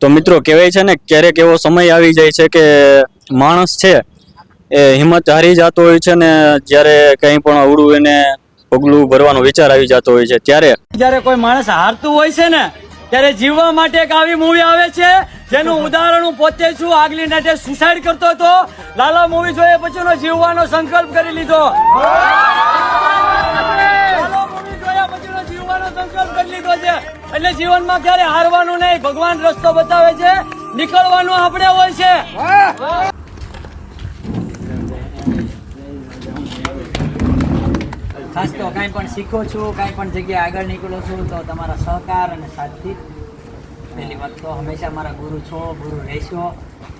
તો મિત્રો કહેવાય છે ને, ક્યારેક એવો સમય આવી જાય છે કે માણસ છે એ હિંમત હારી જતો હોય છે ને, જ્યારે કંઈ પણ અવડું એને પગલું ભરવાનો વિચાર આવી જતો હોય છે, ત્યારે જ્યારે કોઈ માણસ હારતું હોય છે ને, ત્યારે જીવવા માટે એક આવી મૂવી આવે છે, જેનું ઉદાહરણ હું પોતે છું, આગલી નાટે સુસાઇડ કરતો હતો. લાલા મૂવી જોઈએ પછીનો જીવવાનો સંકલ્પ કરી લીધો. લાલા મૂવી જોયા પછીનો જીવવાનો સંકલ્પ કરી લીધો છે. એટલે જીવનમાં ક્યારે હારવાનું નહીં. ભગવાન રસ્તો બતાવે છે. નીકળવાનું આપણે હોય છે. ખાસ તો કાંઈ પણ શીખો છો, કાંઈ પણ જગ્યાએ આગળ નીકળો છો, તો તમારા સહકાર અને સાથી. પહેલી વાત તો હંમેશા મારા ગુરુ છો, ગુરુ રહેશો,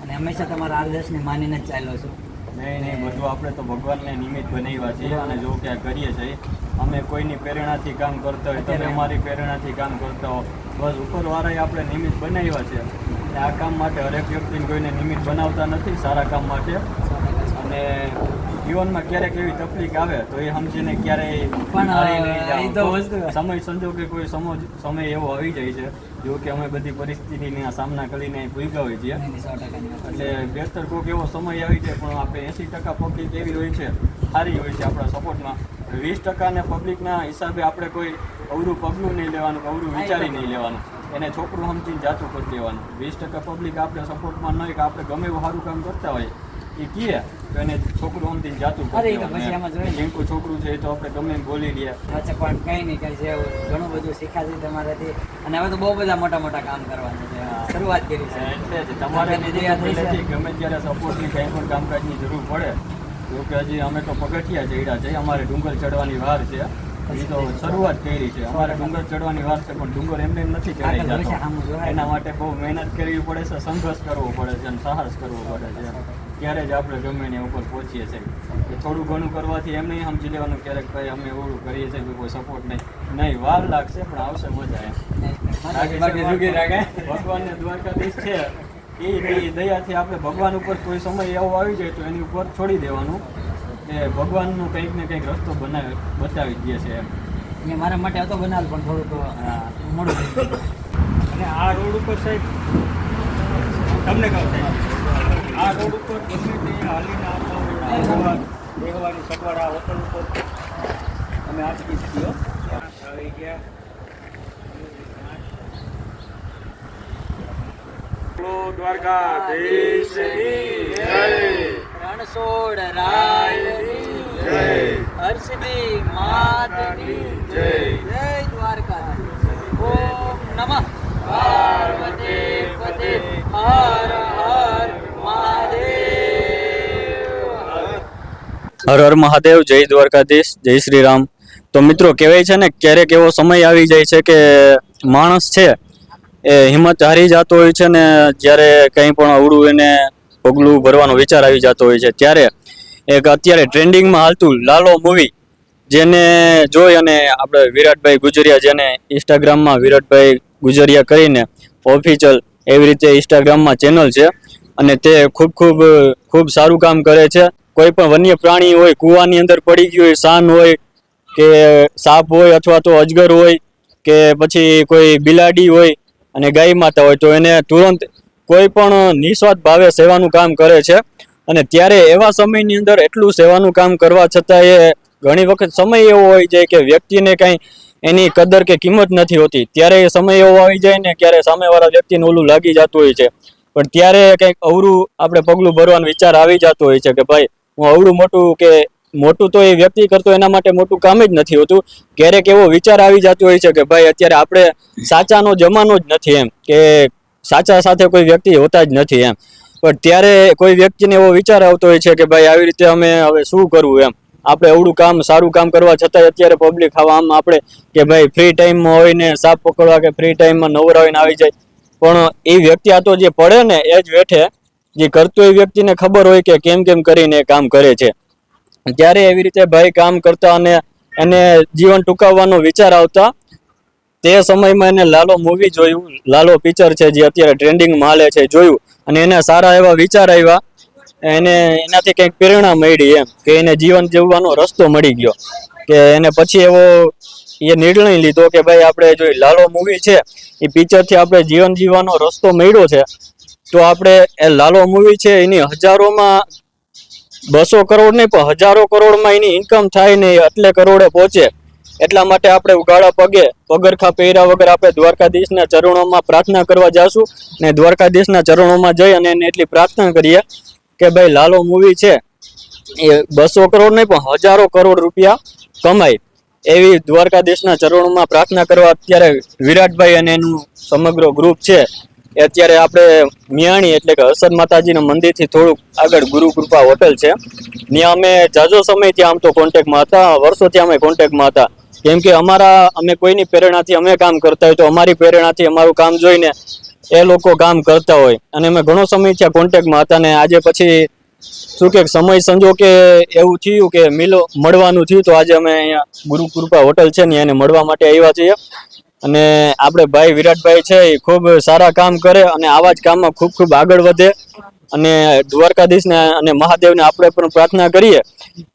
અને હંમેશા તમારા આદર્શને માનીને જ ચાલ્યો છો. નહીં નહીં બધું આપણે તો ભગવાનને નિમિત્ત બનાવ્યા છીએ અને જો કે કરીએ છીએ. અમે કોઈની પ્રેરણાથી કામ કરતા હોય તમે અમારી પ્રેરણાથી કામ કરતા હો. બસ ઉપરવાળાએ આપણે નિમિત્ત બનાવ્યા છે. અને આ કામ માટે હરેક વ્યક્તિને કોઈને નિમિત્ત બનાવતા નથી સારા કામ માટે. અને જીવનમાં ક્યારેક એવી તકલીફ આવે તો એ સમજીને ક્યારેય પણ, તો સમય સંજોગે કોઈ સમજ સમય એવો આવી જાય છે જો કે અમે બધી પરિસ્થિતિના સામના કરીને ભૂગ્યા હોય છીએ. એટલે બેહતર કોઈક એવો સમય આવી જાય પણ આપણે એંસી ટકા પબ્લિક એવી હોય છે સારી હોય છે આપણા સપોર્ટમાં વીસ ટકાને પબ્લિકના હિસાબે આપણે કોઈ અવરું પગલું નહીં લેવાનું અવરું વિચારી નહીં લેવાનું. એને છોકરું સમજીને જાતું કરી દેવાનું. વીસ ટકા પબ્લિક આપણે સપોર્ટમાં નહીં કે આપણે ગમે એવું સારું કામ કરતા હોય એ કહે તો એને છોકરું આમથી જાતું અરે, તો પછી એમાં. જોઈએ કોઈ છોકરું છે એ તો આપણે ગમે બોલી લઈએ અચ્છા પણ કંઈ નહીં કંઈ છે ઘણું બધું શીખાશે તમારાથી. અને હવે તો બહુ બધા મોટા મોટા કામ કરવાના છે. શરૂઆત કરી છે. એટલે જ તમારે. ગમે ત્યારે સપોર્ટની કંઈ પણ કામકાજની જરૂર પડે. જો કે હજી અમે તો પગથિયા ચડ્યા છે અમારે ડુંગર ચડવાની વાર છે. એ તો શરૂઆત કરી છે. અમારે ડુંગર ચડવાની વાર છે પણ ડુંગર એમને એમ નથી ચડાઈ જતો. એના માટે બહુ મહેનત કરવી પડે છે સંઘર્ષ કરવો પડે છે અને સાહસ કરવો પડે છે. ત્યારે જ આપણે ગમે એની ઉપર પહોંચીએ છીએ. થોડું ઘણું કરવાથી એમ નહીં સમજી લેવાનું ક્યારેક ભાઈ અમે ઓળું કરીએ છીએ કે કોઈ સપોર્ટ નહીં. નહીં વાર લાગશે પણ આવશે મજા એમ. ભગવાનને દ્વારકાધીશ છે. એ એ દયાથી આપણે ભગવાન ઉપર કોઈ સમય એવો આવી જાય તો એની ઉપર છોડી દેવાનું. કે ભગવાનનો કંઈક ને કંઈક રસ્તો બનાવી બતાવી દે છે એમ. ને મારા માટે હતો બનાવ પણ થોડુંક. મોડું અને આ રોડ ઉપર સાહેબ તમને કહું સાહેબ. આ રોડ ઉપર ગમે તે હાલીને આવતા હોય અમદાવાદ દેહવાની સગવડ આ હોટલ ઉપર અમે આપી છીએ. આવી ગયા બોલો દ્વારકાધીશની જય. રણછોડ રાયની જય. હર્ષદી માતની જય. જય. દ્વારકાધીશ ઓમ નમઃ. પાર્વતી પતે હર હર હર હર મહાદેવ, જય દ્વારકાધીશ, જય શ્રી રામ તો મિત્રો, કહેવાય છે ને, ક્યારેક એવો સમય આવી જાય છે કે માણસ છે એ હિંમત હારી જતો હોય છે ને, જ્યારે કંઈ પણ અવળું એને પગલું ભરવાનો વિચાર આવી જતો હોય છે. ત્યારે એક અત્યારે ટ્રેન્ડિંગમાં હાલતું લાલો મૂવી, જેને જોઈ અને આપણે વિરાટભાઈ ગુજરિયા, જેને ઇન્સ્ટાગ્રામમાં વિરાટભાઈ ગુજરિયા કરીને ઓફિશિયલ એવી રીતે ઇન્સ્ટાગ્રામમાં ચેનલ છે અને તે ખૂબ ખૂબ ખૂબ સારું કામ કરે છે. કોઈ પણ વન્ય પ્રાણી હોય, કૂવાની અંદર પડી ગયું હોય શાન હોય, કે સાપ હોય અથવા તો અજગર હોય, કે પછી કોઈ બિલાડી હોય અને ગાય માતા હોય, તો એને તુરંત કોઈ પણ નિસ્વાર્થ ભાવે સેવાનું કામ કરે છે. અને ત્યારે એવા સમયની અંદર એટલું સેવાનું કામ કરવા છતાં એ ઘણી વખત સમય એવો હોય છે કે વ્યક્તિને કાંઈ એની કદર કે કિંમત નથી હોતી. ત્યારે એ સમય એવો આવી જાય ને ક્યારે સામેવાળા વ્યક્તિને ઓલું લાગી જતું હોય છે. પણ ત્યારે કંઈક અવરું આપણે પગલું ભરવાનો વિચાર આવી જતો હોય છે કે ભાઈ હું અવળું મોટું કે મોટું તો એ વ્યક્તિ કરતો એના માટે મોટું કામ જ નથી હોતું. ક્યારેક એવો વિચાર આવી જતો હોય છે કે ભાઈ અત્યારે આપણે સાચાનો જમાનો જ નથી એમ, કે સાચા સાથે કોઈ વ્યક્તિ હોતા જ નથી એમ. પણ ત્યારે કોઈ વ્યક્તિને એવો વિચાર આવતો હોય છે કે ભાઈ આવી રીતે અમે હવે શું કરવું એમ. આપણે અવળું કામ, સારું કામ કરવા છતાંય અત્યારે પબ્લિક આવા આમ આપણે કે ભાઈ ફ્રી ટાઈમમાં હોય ને સાપ પકડવા કે ફ્રી ટાઈમમાં નવરા હોય ને આવી જાય. પણ એ વ્યક્તિ આ તો જે પડે ને એ જ વેઠે જે કરતો એ વ્યક્તિને ખબર હોય કે કેમ કેમ કરીને કામ કરે છે. ત્યારે એવી રીતે ભાઈ કામ કરતા અને એને જીવન ટૂંકાવવાનો વિચાર આવતા તે સમયમાં એને લાલો મૂવી જોયું. લાલો પિક્ચર છે જે અત્યારે ટ્રેન્ડિંગમાં હાલે છે, જોયું. અને એને સારા એવા વિચાર આવ્યા. એને એનાથી કંઈક પ્રેરણા મળી એમ કે એને જીવન જીવવાનો રસ્તો મળી ગયો. કે એને પછી એવો એ નિર્ણય લીધો કે ભાઈ આપણે જો લાલો મૂવી છે, એ પિક્ચરથી આપણે જીવન જીવવાનો રસ્તો મળ્યો છે તો આપણે એ લાલો મૂવી છે, એની હજારોમાં બસો કરોડ નહીં, પણ હજારો કરોડમાં એની ઇન્કમ થાય ને એટલે કરોડે પહોંચે. એટલા માટે આપણે ઉગાડા પગે પગરખા પહેર્યા વગર આપણે દ્વારકાધીશના ચરણોમાં પ્રાર્થના કરવા જાશું ને દ્વારકાધીશના ચરણોમાં જઈ અને એને એટલી પ્રાર્થના કરીએ કે ભાઈ લાલો મૂવી છે, એ બસો કરોડ નહીં, પણ હજારો કરોડ રૂપિયા કમાય. એવી દ્વારકાધીશના ચરણોમાં પ્રાર્થના કરવા અત્યારે વિરાટભાઈ અને એનું સમગ્ર ગ્રુપ છે. અત્યારે આપણે મિયાણી એટલે કે હર્ષદ માતાજીના મંદિરથી થોડુંક આગળ ગુરુ કૃપા હોટલ છે. ત્યાં અમે જાજો સમયથી આમ તો કોન્ટેક્ટમાં હતા, વર્ષોથી અમે કોન્ટેક્ટમાં હતા. કેમ કે અમારા, અમે કોઈની પ્રેરણાથી અમે કામ કરતા હોય તો અમારી પ્રેરણાથી અમારું કામ જોઈને એ લોકો કામ કરતા હોય. અને અમે ઘણો સમય ત્યાં કોન્ટેક્ટમાં હતા ને આજે પછી શું કે સમય સંજોગે એવું થયું કે મિલો, મળવાનું થયું તો આજે અમે અહીંયા ગુરુ કૃપા હોટલ છે ને એને મળવા માટે આવ્યા છીએ. અને આપણે ભાઈ વિરાટભાઈ છે એ ખૂબ સારા કામ કરે અને આવા જ કામમાં ખૂબ ખૂબ આગળ વધે. અને દ્વારકાધીશને અને મહાદેવને આપણે પણ પ્રાર્થના કરીએ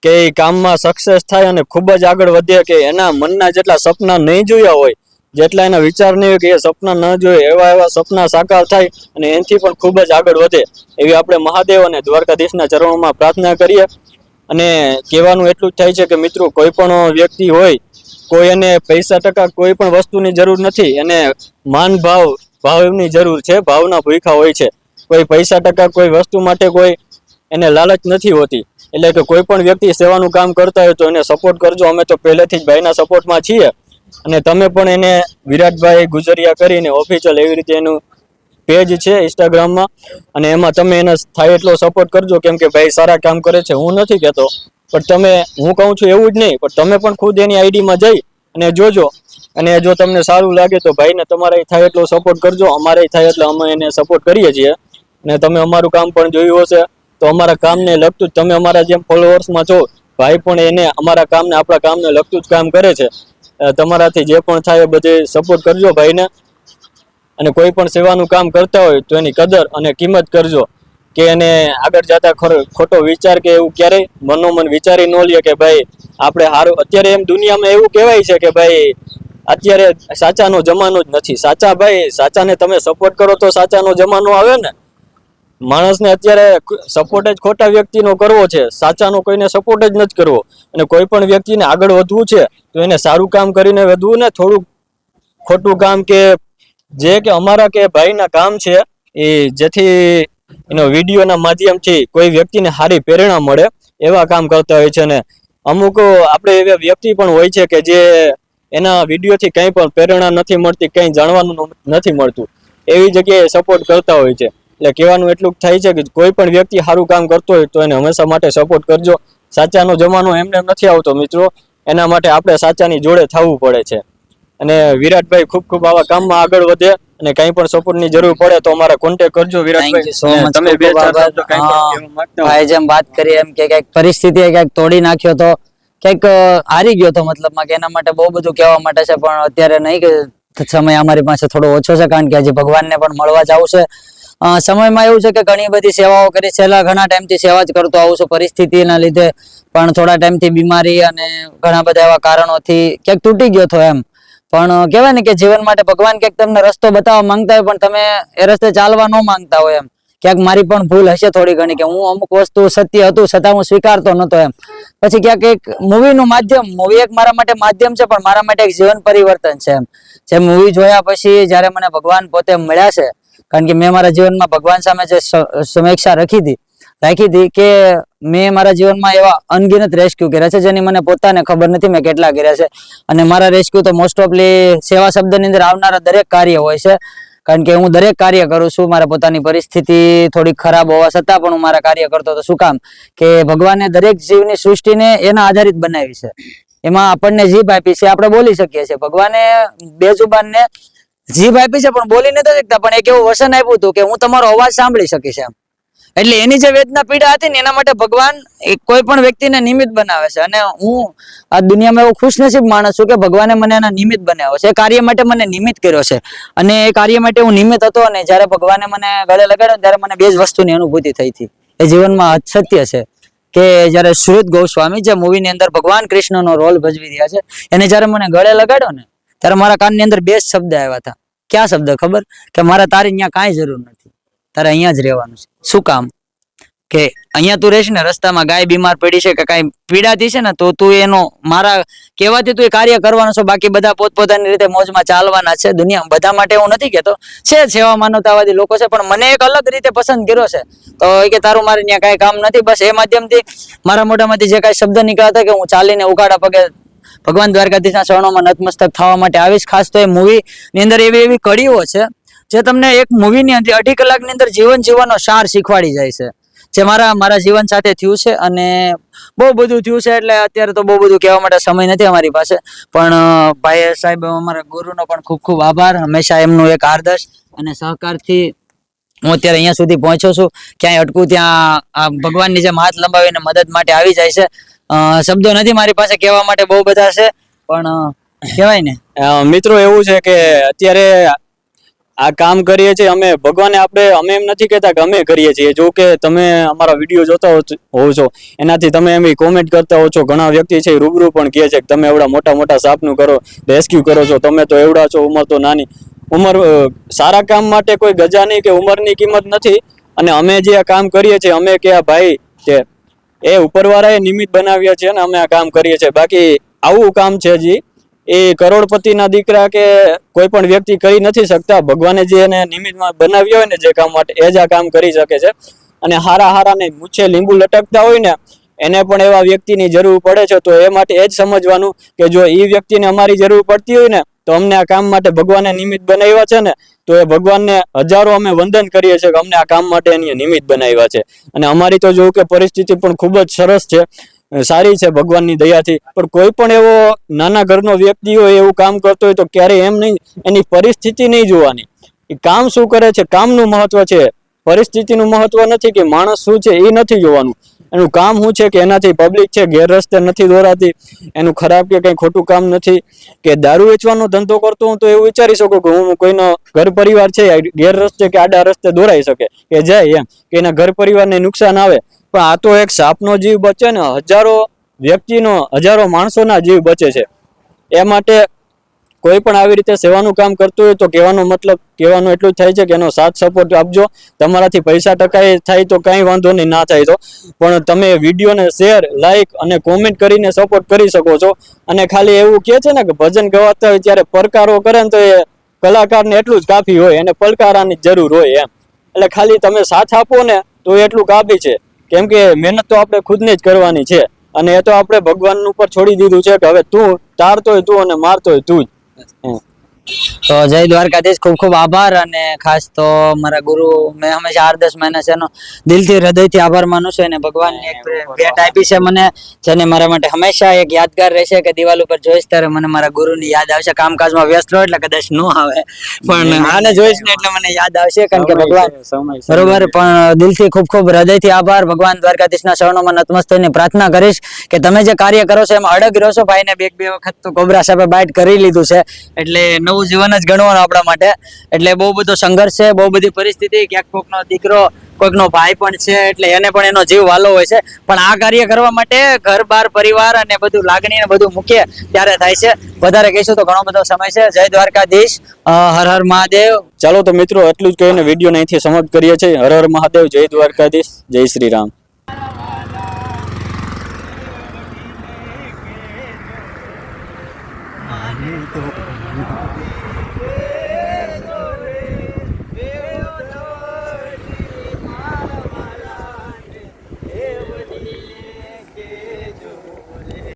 કે એ કામમાં સક્સેસ થાય અને ખૂબ જ આગળ વધે કે એના મનના જેટલા સપના નહીં જોયા હોય, જેટલા એના વિચાર નહીં હોય કે એ સપના ન જોઈએ એવા એવા સપના સાકાર થાય અને એનાથી પણ ખૂબ જ આગળ વધે. એવી આપણે મહાદેવ અને દ્વારકાધીશના ચરણોમાં પ્રાર્થના કરીએ. અને કહેવાનું એટલું જ થાય છે કે મિત્રો, કોઈ પણ વ્યક્તિ હોય કોઈ એને પૈસા ટકા કોઈ પણ વસ્તુની જરૂર નથી એને માન ભાવ, ભાવની જરૂર છે, ભાવના ભૂખા હોય છે. કોઈ પૈસા ટકા કોઈ વસ્તુ માટે કોઈ એને લાલચ નથી હોતી. એટલે કે કોઈ પણ વ્યક્તિ સેવાનું કામ કરતા હોય તો એને સપોર્ટ કરજો. અમે તો પહેલેથી જ ભાઈના સપોર્ટમાં છીએ. અને તમે પણ એને વિરાટભાઈ ગુજરિયા કરીને ઓફિશિયલ એવી રીતે એનું પેજ છે ઇન્સ્ટાગ્રામમાં અને એમાં તમે એને થાય એટલો સપોર્ટ કરજો. કેમ કે ભાઈ સારા કામ કરે છે. હું નથી કહેતો પણ તમે, હું કહું છું એવું જ નહીં, પણ તમે પણ ખુદ એની આઈડીમાં જઈ અને જોજો. અને જો તમને સારું લાગે તો ભાઈને તમારે થાય એટલો સપોર્ટ કરજો અમારે થાય એટલે અમે એને સપોર્ટ કરીએ છીએ. અને તમે અમારું કામ પણ જોયું હશે, તો અમારા કામને લગતું જ, તમે અમારા જેમ ફોલોઅર્સમાં છો, ભાઈ પણ એને અમારા કામને, આપણા કામને લગતું જ કામ કરે છે. તમારાથી જે પણ થાય બધે સપોર્ટ કરજો ભાઈને. અને કોઈ પણ સેવાનું કામ કરતા હોય તો એની કદર અને કિંમત કરજો. કે એને આગળ જતા ખોટો વિચાર કે એવું ક્યારેય મનોમન વિચારી ન લે કે ભાઈ, આપણે સારું અત્યારે એમ દુનિયામાં એવું કહેવાય છે કે ભાઈ, અત્યારે સાચાનો જમાનો જ નથી. સાચા ભાઈ, સાચાને તમે સપોર્ટ કરો તો સાચાનો જમાનો આવે ને. માણસને અત્યારે સપોર્ટ જ ખોટા વ્યક્તિનો કરવો છે. સાચાનો કોઈને સપોર્ટ જ નથી કરવો. અને કોઈ પણ વ્યક્તિને આગળ વધવું છે, તો એને સારું કામ કરીને વધવું ને થોડુંક ખોટું કામ કે જે કે અમારા કે ભાઈના કામ છે, એ જેથી એનો વિડીયોના માધ્યમથી કોઈ વ્યક્તિને સારી પ્રેરણા મળે એવા કામ કરતા હોય છે ને અમુક આપણે એવા વ્યક્તિ પણ હોય છે કે જે એના વિડીયોથી કંઈ પણ પ્રેરણા નથી મળતી, કંઈ જાણવાનું નથી મળતું. એવી જગ્યાએ સપોર્ટ કરતા હોય છે. એટલે કહેવાનું એટલું થાય છે કે કોઈ પણ વ્યક્તિ સારું કામ કરતો હોય તો એને હંમેશા માટે સપોર્ટ કરજો. સાચાનો જમાનો એમને નથી આવતો મિત્રો. એના માટે આપણે સાચાની જોડે થવું પડે છે. અને વિરાટભાઈ ખૂબ ખૂબ આવા કામમાં આગળ વધે અને કઈ પણ સપોર્ટની જરૂર પડે તો અમારા કોન્ટેક્ટ કરજો વિરાટભાઈ. તમે બે ચાર શબ્દો કંઈ પણ કહેવા માંગતા હોય. ભાઈ જેમ વાત કરી એમ કે કંઈક પરિસ્થિતિએ કંઈક તોડી નાખ્યો તો ક્યાંક હારી ગયો તો મતલબમાં કે એના માટે બહુ બધું કહેવા માટે છે પણ અત્યારે નહીં કે સમય અમારી પાસે થોડો ઓછો છે કારણ કે હજી ભગવાનને પણ મળવા જવું છે. સમયમાં એવું છે કે ઘણી બધી સેવાઓ કરી છેલ્લા ઘણા ટાઈમથી સેવા જ કરતો આવું છું પરિસ્થિતિના લીધે પણ થોડા ટાઈમથી બીમારી અને ઘણા બધા એવા કારણોથી ક્યાંક તૂટી ગયો હતો એમ. પણ કહેવાય ને કે જીવન માટે ભગવાન ક્યાંક તમને રસ્તો બતાવવા માંગતા હોય, પણ તમે એ રસ્તે ચાલવા ન માંગતા હોય એમ. ક્યાંક મારી પણ ભૂલ હશે થોડી ઘણી કે હું અમુક વસ્તુ સત્ય હતું, છતાં હું સ્વીકારતો નતો એમ. પછી ક્યાંક એક મૂવીનું માધ્યમ મૂવી એક મારા માટે માધ્યમ છે, પણ મારા માટે એક જીવન પરિવર્તન છે એમ. જે મૂવી જોયા પછી જ્યારે મને ભગવાન પોતે મળ્યા છે, કારણ કે મેં મારા જીવનમાં ભગવાન સામે જે સમીક્ષા રખી હતી રાખી હતી કે મેં મારા જીવનમાં એવા અનગિનત રેસ્ક્યુ કર્યા છે, જેની મને પોતાને ખબર નથી મેં કેટલા કર્યા છે. અને મારા રેસ્ક્યુ તો મોસ્ટ ઓફલી સેવા શબ્દની અંદર આવનારા દરેક કાર્ય હોય છે. કારણ કે હું દરેક કાર્ય કરું છું, મારા પોતાની પરિસ્થિતિ થોડી ખરાબ હોવા છતાં પણ હું મારા કાર્ય કરતો તો શું કામ? કે ભગવાને દરેક જીવની સૃષ્ટિને એના આધારિત બનાવી છે. એમાં આપણને જીભ આપી છે, આપણે બોલી શકીએ છીએ. ભગવાને બે જુબાનને જીભ આપી છે, પણ બોલી નથી શકતા. પણ એક એવું વસન આપ્યું હતું કે હું તમારો અવાજ સાંભળી શકીશ એમ. એટલે એની જે વેદના પીડા હતી ને એના માટે ભગવાન કોઈ પણ વ્યક્તિને નિમિત્ત બનાવે છે. અને હું આ દુનિયામાં એવો ખુશનસીબ માણસ છું કે ભગવાને મને એના નિમિત્ત બનાવ્યો છે. એ કાર્ય માટે મને નિમિત્ત કર્યો છે. અને એ કાર્ય માટે હું નિમિત્ત હતો અને જ્યારે ભગવાને મને ગળે લગાડ્યો ત્યારે મને બે જ વસ્તુની અનુભૂતિ થઈ હતી. એ જીવનમાં સત્ય છે કે જ્યારે સુરત ગોસ્વામી જે મૂવીની અંદર ભગવાન કૃષ્ણનો રોલ ભજવી રહ્યા છે, એને જ્યારે મને ગળે લગાડ્યો ને ત્યારે મારા કાનની અંદર બે શબ્દ આવ્યા હતા. ક્યાં શબ્દ ખબર? કે મારા તારી ત્યાં કાંઈ જરૂર નથી. તારે અહીંયા જ રહેવાનું છે. શું કામ? કે અહીંયા તું રહેશ ને, રસ્તામાં ગાય બીમાર પડી છે કે કાંઈ પીડાતી છે ને, તો તું એનો મારા કહેવાથી તું એ કાર્ય કરવાનો છો. બાકી બધા પોતપોતાની રીતે મોજમાં ચાલવાના છે. દુનિયા બધા માટે હું નથી કહેતો. છે સેવા માનવતાવાદી લોકો છે, પણ મને એક અલગ રીતે પસંદ કર્યો છે. તો એ કે તારું મારે ત્યાં કાંઈ કામ નથી. બસ એ માધ્યમથી મારા મોઢામાંથી જે કાંઈ શબ્દ નીકળ્યા હતા કે હું ચાલીને ઉગાડા પગે ભગવાન દ્વારકાધીશના શરણોમાં નતમસ્તક થવા માટે આવીશ. ખાસ તો એ મૂવી ની અંદર એવી એવી કડીઓ છે જે તમને એક મૂવીની અંદર અઢી કલાકની અંદર જીવન જીવવાનો સાર શીખવાડી જાય છે. જે મારા મારા જીવન સાથે થયું છે અને બહુ બધું થયું છે એટલે અત્યારે તો બહુ બધું કહેવા માટે સમય નથી અમારી પાસે. પણ ભાઈ સાહેબ, અમારા ગુરુનો પણ ખૂબ ખૂબ આભાર. હંમેશા એમનું એક આદર્શ અને સહકારથી હું અત્યારે અહીંયા સુધી પહોંચ્યો છું. ક્યાંય અટકું ત્યાં આ ભગવાનની જેમ હાથ લંબાવીને મદદ માટે આવી જાય છે. શબ્દો નથી મારી પાસે, કહેવા માટે બહુ બધા છે. પણ કહેવાય ને. મિત્રો, એવું છે કે અત્યારે આ કામ કરીએ છીએ, અમે ભગવાને આપણે, અમે એમ નથી કહેતા કે અમે કરીએ છીએ. જો કે તમે અમારા વીડિયો જોતા હોવ છો. એનાથી તમે એમ કોમેન્ટ કરતા હો છો. ઘણા વ્યક્તિ છે રૂબરૂ પણ કહે છે કે તમે એવડા મોટા મોટા સાપનું કરો રેસ્ક્યુ કરો છો. તમે તો એવડા છો, ઉંમર તો નાની. ઉંમર સારા કામ માટે કોઈ ગજાની કે ઉંમરની કિંમત નથી. અને અમે જે આ કામ કરીએ છીએ, અમે કે આ ભાઈ કે એ ઉપરવાળાએ નિમિત્ત બનાવ્યા છે અને અમે આ કામ કરીએ છીએ. બાકી આવું કામ છે જી. એ કરોડપતિના દીકરા કે કોઈ પણ વ્યક્તિ કરી નથી શકતા, ભગવાને જે એને નિમિત્તમાં બનાવ્યા હોય ને જે કામ માટે, એ જ આ કામ કરી શકે છે. અને હારા હારા ને મૂછે લીંબુ લટકતા હોય ને, એને પણ એવા વ્યક્તિની જરૂર પડે છે. તો એ માટે એ જ સમજવાનું કે જો એ વ્યક્તિને અમારી જરૂર પડતી હોય ને, તો અમને આ કામ માટે ભગવાને નિમિત્ત બનાવ્યા છે ને, તો એ ભગવાનને હજારો અમે વંદન કરીએ છીએ કે અમને આ કામ માટે એની નિમિત્ત બનાવ્યા છે. અને અમારી તો જોવું કે પરિસ્થિતિ પણ ખૂબ જ સરસ છે. સારી છે ભગવાનની દયાથી. પણ કોઈ પણ એવો નાના ઘરનો વ્યક્તિ હોય, એવું કામ કરતો હોય, તો ક્યારેય એમ નહીં, એની પરિસ્થિતિ નહીં જોવાની. એ કામ શું કરે છે? કામનું મહત્વ છે. પરિસ્થિતિનું મહત્વ નથી કે માણસ શું છે એ નથી જોવાનું. એનું કામ શું છે કે એનાથી પબ્લિક છે ગેર રસ્તે નથી દોરાતી. એનું ખરાબ કે કંઈ ખોટું કામ નથી. કે દારૂ વેચવાનો ધંધો કરતો હું તો એવું વિચારી શકું કે હું કોઈનો ઘર પરિવાર છે, ગેરરસ્તે ગેર રસ્તે કે આડા રસ્તે દોરાઈ શકે. કે જાય એમ, કે એના ઘર પરિવારને નુકસાન આવે. પણ આ તો એક સાપનો જીવ બચે ને હજારો વ્યક્તિનો, હજારો માણસોના જીવ બચે છે. એ માટે કોઈ પણ આવી રીતે સેવાનું કામ કરતું હોય તો કહેવાનો મતલબ, કહેવાનું એટલું જ થાય છે કે એનો સાથ સપોર્ટ આપજો. તમારાથી પૈસા ટકાઈ થાય તો કાંઈ વાંધો નહીં, ના થાય તો. પણ તમે વિડીયોને શેર લાઈક અને કોમેન્ટ કરીને સપોર્ટ કરી શકો છો. અને ખાલી એવું કહે છે ને કે ભજન ગવાતા હોય ત્યારે પડકારો કરે ને તો એ કલાકારને એટલું જ કાફી હોય, એને પડકારાની જરૂર હોય એમ. એટલે ખાલી તમે સાથ આપો ને તો એટલું કાફી છે. કેમ કે મહેનત તો આપણે ખુદને જ કરવાની છે અને એ તો આપણે ભગવાન ઉપર છોડી દીધું છે કે હવે તું તારતોય તું અને મારતોય તું જ. તો જય દ્વારકાધીશ. ખૂબ ખૂબ આભાર અને ખાસ તો મારા ગુરુ મેં હંમેશા આઠ દસ મહિના છે એનો દિલથી હૃદયથી આભાર માનું છું અને ભગવાનની એક ભેટ આપી છે મને જેને મારા માટે હંમેશા એક યાદગાર રહેશે કે દિવાલ ઉપર જોઈશ ત્યારે મને મારા ગુરુની યાદ આવશે. કામકાજમાં વ્યસ્ત રહો એટલે કદાચ ન આવે પણ આને જોઈશ ને એટલે મને યાદ આવશે કારણ કે ભગવાન. બરોબર પણ દિલથી ખૂબ ખૂબ હૃદયથી આભાર. ભગવાન દ્વારકાધીશના શરણોમાં નતમસ્ત થઈને પ્રાર્થના કરીશ કે તમે જે કાર્ય કરો છો એમાં અડગ રહો છો. ભાઈને બે બે વખત તો કોબરા સાહેબે બાઇટ કરી લીધું છે. એટલે નવું જીવન જ ગણવાનું આપણા માટે. એટલે બહુ બધો સંઘર્ષ છે, બહુ બધી પરિસ્થિતિ. ક્યાંક કોકનો દીકરો કોઈકનો ભાઈ પણ છે, એટલે એને પણ એનો જીવ વાલો હોય છે. પણ આ કાર્ય કરવા માટે ઘર, બાર, પરિવાર અને બધું લાગણી ને બધું મૂકીએ ત્યારે થાય છે. વધારે કહીશું તો ઘણો બધો સમય છે. જય દ્વારકાધીશ. હર હર મહાદેવ. ચાલો તો મિત્રો, એટલું જ કહીને વીડિયો અહીંથી સમાપ્ત કરીએ છીએ. હર હર મહાદેવ, જય દ્વારકાધીશ. જય શ્રી રામ.